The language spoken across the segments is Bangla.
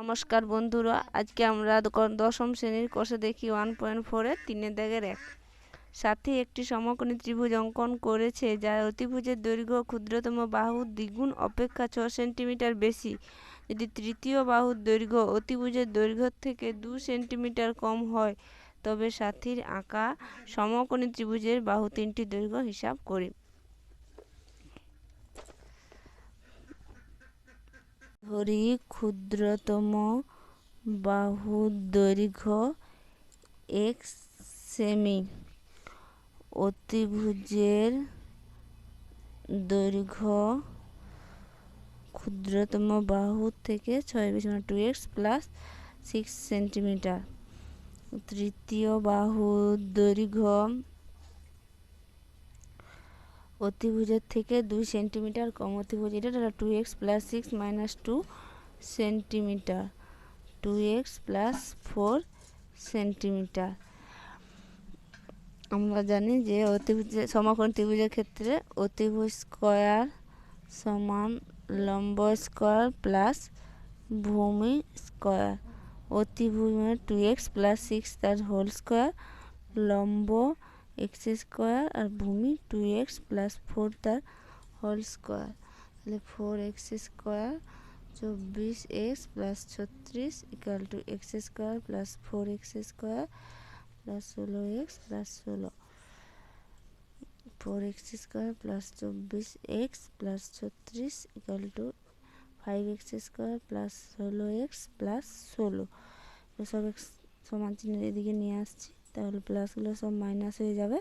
নমস্কার বন্ধুরা, আজকে আমরা দশম শ্রেণির কোর্সে দেখি ওয়ান পয়েন্ট ফোরের তিনের দাগের এক। সাথে একটি সমকোণী ত্রিভুজ অঙ্কন করেছে যার অতিভুজের দৈর্ঘ্য ক্ষুদ্রতম বাহুর দ্বিগুণ, অপেক্ষা ছ সেন্টিমিটার বেশি। যদি তৃতীয় বাহুর দৈর্ঘ্য অতিভুজের দৈর্ঘ্য থেকে দু সেন্টিমিটার কম হয়, তবে সাথীর আঁকা সমকোণী ত্রিভুজের বাহু তিনটি দৈর্ঘ্য হিসাব করি। ধরি ক্ষুদ্রতম বাহুর দৈর্ঘ্য এক্স সেমি। অতিভুজের দৈর্ঘ্য ক্ষুদ্রতম বাহু থেকে ছয় বিশ two x plus six centimetre তৃতীয় বাহুর দৈর্ঘ্য অতিভুজের থেকে দুই সেন্টিমিটার কম অতিভুজ। এটা two x plus six minus two centimetre two x plus four centimetre আমরা জানি যে অতিভুজের সমকোণ ত্রিভুজের ক্ষেত্রে অতিভুজ স্কয়ার সমান লম্ব স্কয়ার প্লাস ভূমি স্কয়ার। অতিভুজ মানে টু এক্স প্লাস সিক্স তার হোল স্কয়ার লম্ব এক্স স্কোয়ার আর ভূমি টু এক্স প্লাস ফোর তার হোল স্কোয়ার। তাহলে ফোর এক্স স্কোয়ার চব্বিশ এক্স প্লাস ছত্রিশ equal to x square plus four x square plus ষোলো এক্স প্লাস ষোলো। ফোর এক্স স্কোয়ার প্লাস চব্বিশ এক্স প্লাস ছত্রিশ equal to five x square plus ষোলো এক্স প্লাস ষোলো। সব এক্স সমান চিহ্নের এদিকে নিয়ে আসছি। তাহলে প্লাসগুলো সব মাইনাস হয়ে যাবে।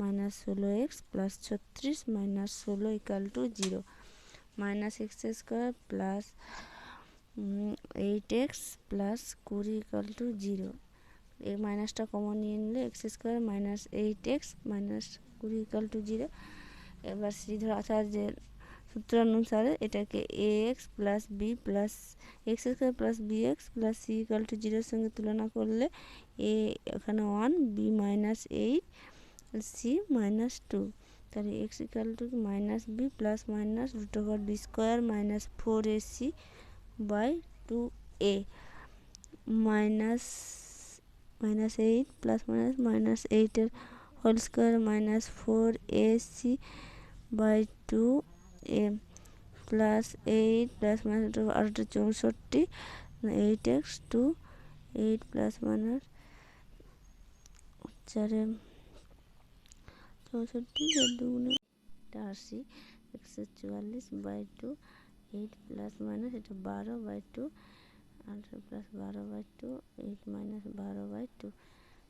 মাইনাস ষোলো এক্স প্লাস ছত্রিশ মাইনাস ষোলো equal to zero minus x square plus eight x plus কুড়ি ইকাল টু জিরো এই মাইনাসটা কমন নিয়ে নিলে x square minus eight x minus কুড়ি ইকাল টু জিরো এবার শ্রীধর আচার্যের সূত্র অনুসারে এটাকে a x plus b plus x square plus b x plus c equal to জিরোর সঙ্গে তুলনা করলে এ এখানে one b minus eight c minus two তাহলে x equal to minus b plus minus root over b square minus four a c by two a minus minus eight plus minus minus এইটের whole square minus four a c by two a plus eight plus minus আরেকটা চৌষট্টি eight x two eight plus minus চারে চৌষট্টি দুগুণে আশি একশো চুয়াল্লিশ by two eight plus minus এটা বারো বাই টু আঠারো প্লাস বারো বাই টু এইট মাইনাস বারো বাই টু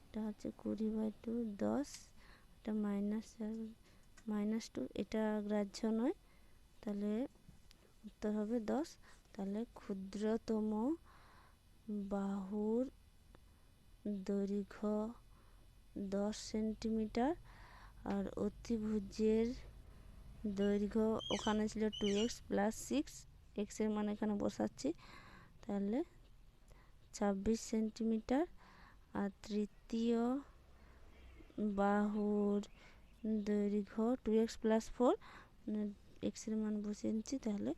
এটা হচ্ছে কুড়ি বাই টু দশ, এটা মাইনাস মাইনাস টু এটা গ্রাহ্য নয়। তাহলে উত্তর হবে দশ। তাহলে ক্ষুদ্রতম বাহুর দৈর্ঘ্য দশ সেন্টিমিটার আর অতিভুজের দৈর্ঘ্য ওখানে ছিল টু এক্স প্লাস সিক্স এক্সের মানে এখানে বসাচ্ছি। তাহলে ছাব্বিশ সেন্টিমিটার আর তৃতীয় বাহুর দৈর্ঘ্য টু এক্স প্লাস ফোর এক্সের মান বসে নিচ্ছি তাহলে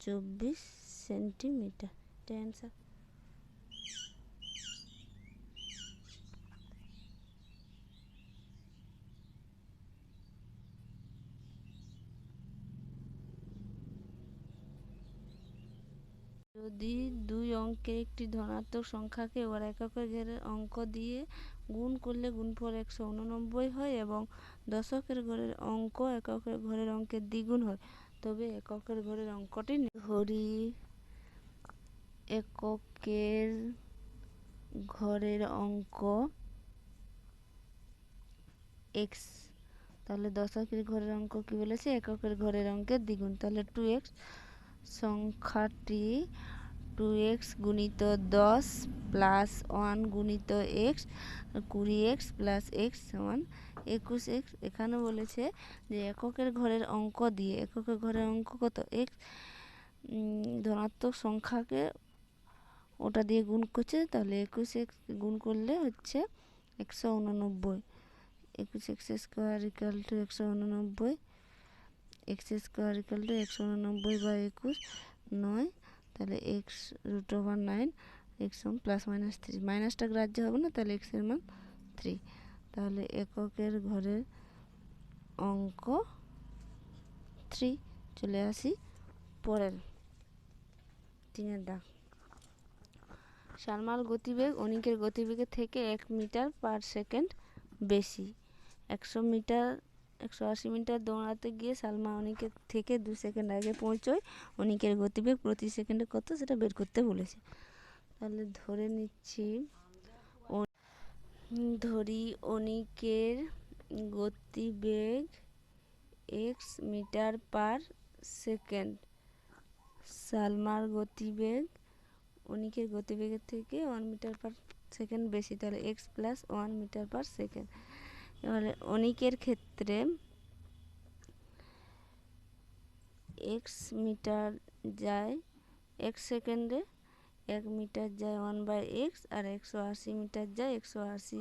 চব্বিশ সেন্টিমিটার। এটা অ্যান্সার যদি দুই অঙ্কের একটি ধনাত্মক সংখ্যাকে ওর এককের অঙ্ক দিয়ে গুণ করলে গুণফল একশো উননব্বই হয় এবং দশকের ঘরের অঙ্ক এককের ঘরের অঙ্কের দ্বিগুণ হয়। তবে এককের ঘরের অঙ্কটি ধরি এককের ঘরের অঙ্ক এক্স তাহলে দশকের ঘরের অঙ্ক কি বলেছে? এককের ঘরের অঙ্কের দ্বিগুণ, তাহলে টু এক্স সংখ্যাটি টু এক্স গুণিত দশ প্লাস ওয়ান গুণিত এক্স কুড়ি এক্স প্লাস এক্স সমান একুশ এক্স এখানে বলেছে যে এককের ঘরের অঙ্ক দিয়ে, এককের ঘরের অঙ্ক কত? এক্স ধনাত্মক সংখ্যাকে ওটা দিয়ে গুণ করছে, তাহলে একুশ এক্স গুণ করলে হচ্ছে একশো উননব্বই। একুশ এক্স স্কোয়ার ইকাল টু একশো উননব্বই এক্স স্কোয়ার ইকাল টু একশো উননব্বই বা একুশ, নয় তাহলে x root over nine x সম প্লাস মাইনাস থ্রি মাইনাসটা গ্রাহ্য হবে না, তাহলে এক্সের মান থ্রি তাহলে এককের ঘরের অঙ্ক থ্রি চলে আসি পরের, তিনের দাগ। সালমার গতিবেগ অনিকের গতিবেগের থেকে এক মিটার পার সেকেন্ড বেশি। একশো মিটার একশো আশি মিটার দৌড়াতে গিয়ে সালমা অনিকের থেকে দু সেকেন্ড আগে পৌঁছয়। অনিকের গতিবেগ প্রতি সেকেন্ডে কত সেটা বের করতে বলেছে। তাহলে ধরে নিচ্ছি ধরি অনিকের গতিবেগ এক্স মিটার পার সেকেন্ড। সালমার গতিবেগ, অনিকের গতিবেগের থেকে ওয়ান মিটার পার সেকেন্ড বেশি, তাহলে x plus one metre per second এবারে অনিকের ক্ষেত্রে এক্স মিটার যায় এক সেকেন্ডে, এক মিটার যায় ওয়ান বাই এক্স আর একশো আশি মিটার যায় একশো আশি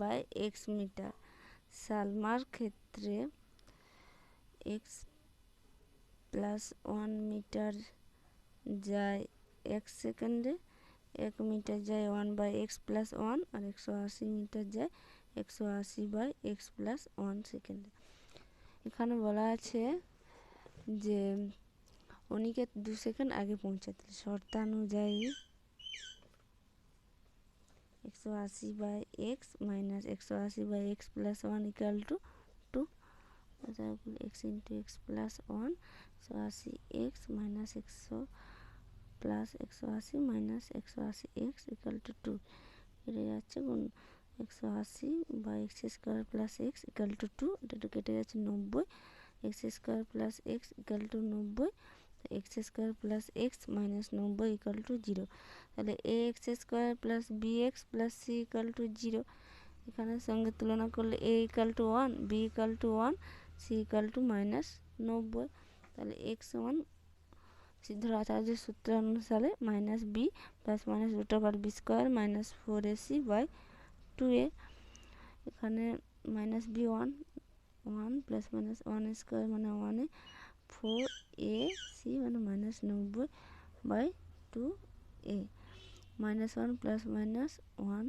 বাই এক্স মিটার। সালমার ক্ষেত্রে এক্স প্লাস ওয়ান মিটার যায় এক সেকেন্ডে, এক মিটার যায় one by x plus one আর একশো আশি মিটার যায় একশো আশি by x plus one second. এখানে বলা আছে যে অনিকেত দু সেকেন্ড আগে পৌঁছাতে। শর্তানুযায়ী একশো আশি বাই এক্স মাইনাস একশো আশি by x plus one equal to two. X into x plus one একশো আশি এক্স মাইনাস একশো প্লাস একশো আশি মাইনাস একশো আশি এক্স ইকাল টু টু। কেটে যাচ্ছে একশো আশি বা x square plus x equal to two এটা কেটে যাচ্ছে নব্বই। X square plus x equal to নব্বই x square plus x minus নব্বই ইকাল টু জিরো তাহলে a x square plus b x plus c equal to zero এখানে সঙ্গে তুলনা করলে a equal to one b equal to one c equal to minus নব্বই। তাহলে এক্স ওয়ান সিদ্ধাচার্যের সূত্র অনুসারে minus b plus minus root b square minus four AC by two a এখানে minus b one one plus minus one square মানে ওয়ানে ফোর এ সি মানে মাইনাস নব্বই by two a minus one plus minus one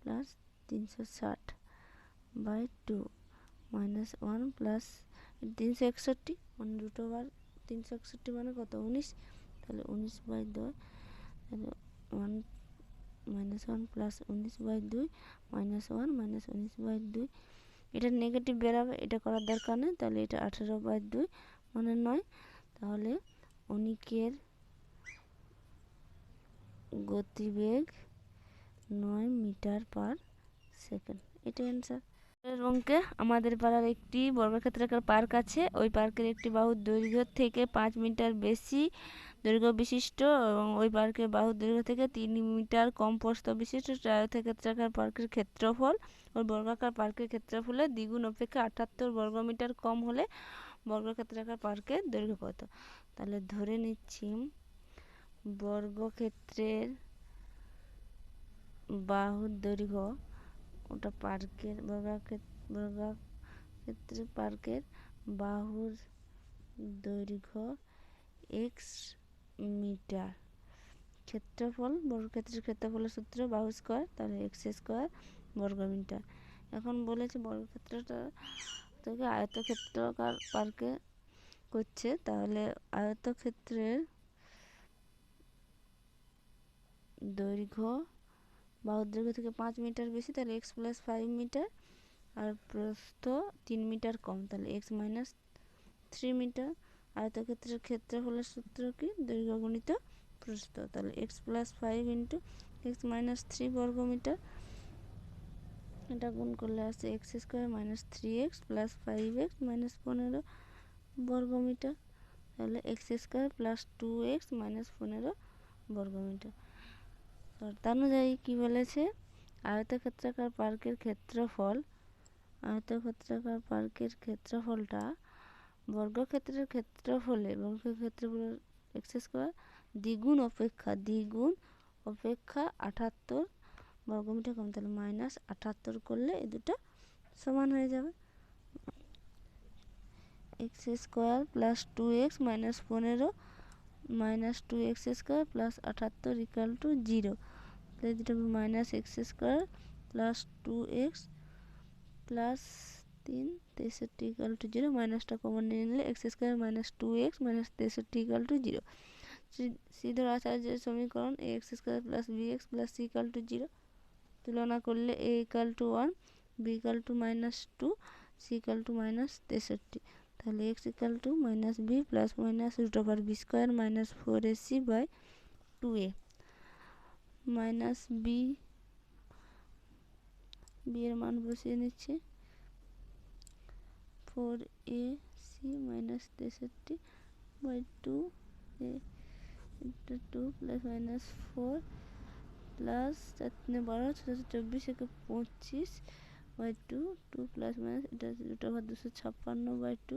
plus তিনশো ষাট by two minus one plus তিনশো একষট্টি মানে রুট ওভার তিনশো একষট্টি মানে কত? উনিশ, তাহলে উনিশ বাই দুই তাহলে ওয়ান মাইনাস ওয়ান প্লাস উনিশ বাই দুই মাইনাস ওয়ান মাইনাস উনিশ বাই দুই এটা নেগেটিভ বেরাবে, এটা করার দরকার নেই, তাহলে এটা আঠেরো বাই দুই মানে নয়। তাহলে অনিকের গতিবেগ নয় মিটার পার সেকেন্ড। এটা অ্যান্সার এর অঙ্কে আমাদের পাড়ার একটি বর্গক্ষেত্রাকার পার্ক আছে। ওই পার্কের একটি বাহুর দৈর্ঘ্য থেকে পাঁচ মিটার বেশি দৈর্ঘ্য বিশিষ্ট এবং ওই পার্কের বাহুর দৈর্ঘ্য থেকে তিন মিটার কম প্রস্থ বিশিষ্ট আয়তক্ষেত্রাকার পার্কের ক্ষেত্রফল। ওই বর্গাকার পার্কের ক্ষেত্রফলে দ্বিগুণ অপেক্ষা আটাত্তর বর্গমিটার কম হলে বর্গক্ষেত্রাকার পার্কের দৈর্ঘ্য কত? তাহলে ধরে নিচ্ছি বর্গক্ষেত্রের বাহুর দৈর্ঘ্য ওটা পার্কের বর্গাক্ষেত্র পার্কের বাহুর দৈর্ঘ্য এক্স মিটার। ক্ষেত্রফল বর্গক্ষেত্রের ক্ষেত্রফলের সূত্র বাহু স্কোয়ার, তাহলে এক্স স্কোয়ার বর্গ মিটার। এখন বলেছে বর্গক্ষেত্রটা থেকে আয়তক্ষেত্রকার পার্কে করছে, তাহলে আয়তক্ষেত্রের দৈর্ঘ্য বাহুর দৈর্ঘ্য থেকে পাঁচ মিটার বেশি, তাহলে এক্স প্লাস ফাইভ মিটার, আর প্রস্থ তিন মিটার কম, তাহলে এক্স মাইনাস থ্রি মিটার, আয়তক্ষেত্রের ক্ষেত্রফলের সূত্র কি? দৈর্ঘ্য গণিত প্রস্থ, তাহলে x plus five into x minus three বর্গ মিটার, এটা গুণ করলে আসে x square minus three x plus five x minus পনেরো বর্গ মিটার, তাহলে x square plus two x minus পনেরো বর্গ মিটার। শর্তানুযায়ী কী বলেছে? আয়তক্ষেত্রাকার পার্কের ক্ষেত্রফল, আয়তক্ষেত্রাকার পার্কের ক্ষেত্রফলটা বর্গক্ষেত্রের ক্ষেত্রফলে বর্গক্ষেত্রফলের এক্স স্কোয়ার দ্বিগুণ অপেক্ষা দ্বিগুণ অপেক্ষা আটাত্তর বর্গমিটার কম, তাহলে মাইনাস আটাত্তর করলে এই দুটো সমান হয়ে যাবে। X square plus two x minus পনেরো minus two x square plus আটাত্তর ইকাল টু জিরো তাহলে দুটো minus x square plus two x plus তিন, তেষট্টি ইকাল টু জিরো মাইনাসটা কমন নিয়ে নিলে x square minus two x minus তেষট্টি ইকাল টু জিরো শ্রীধর আচার্যের সমীকরণ a x square plus b x plus c equal to zero তুলনা করলে a equal to one b equal to minus two c equal to minus তেষট্টি। তাহলে x equal to minus b plus minus root over b square minus four a c by two a minus b b এর মান বসিয়ে নিচ্ছে। ফোর এ সি মাইনাস তেষট্টি by two a two plus minus four plus চার তিনে বারো ছশো চব্বিশ, একে পঁচিশ by two two plus minus এটা রুট ওভার দুশো ছাপ্পান্ন বাই টু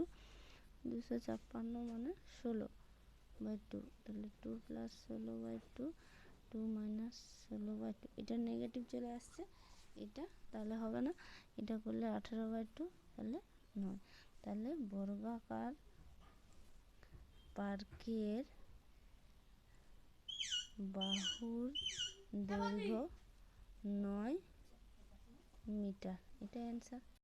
দুশো ছাপ্পান্ন মানে ষোলো বাই টু তাহলে টু প্লাস ষোলো বাই টু টু মাইনাস ষোলো বাই টু এটা নেগেটিভ চলে আসছে, এটা তাহলে হবে না, এটা করলে আঠেরো বাই টু তাহলে নয়, তাহলে বর্গাকার পার্কের বাহুর দৈর্ঘ্য নয় মিটার, এটা অ্যান্সার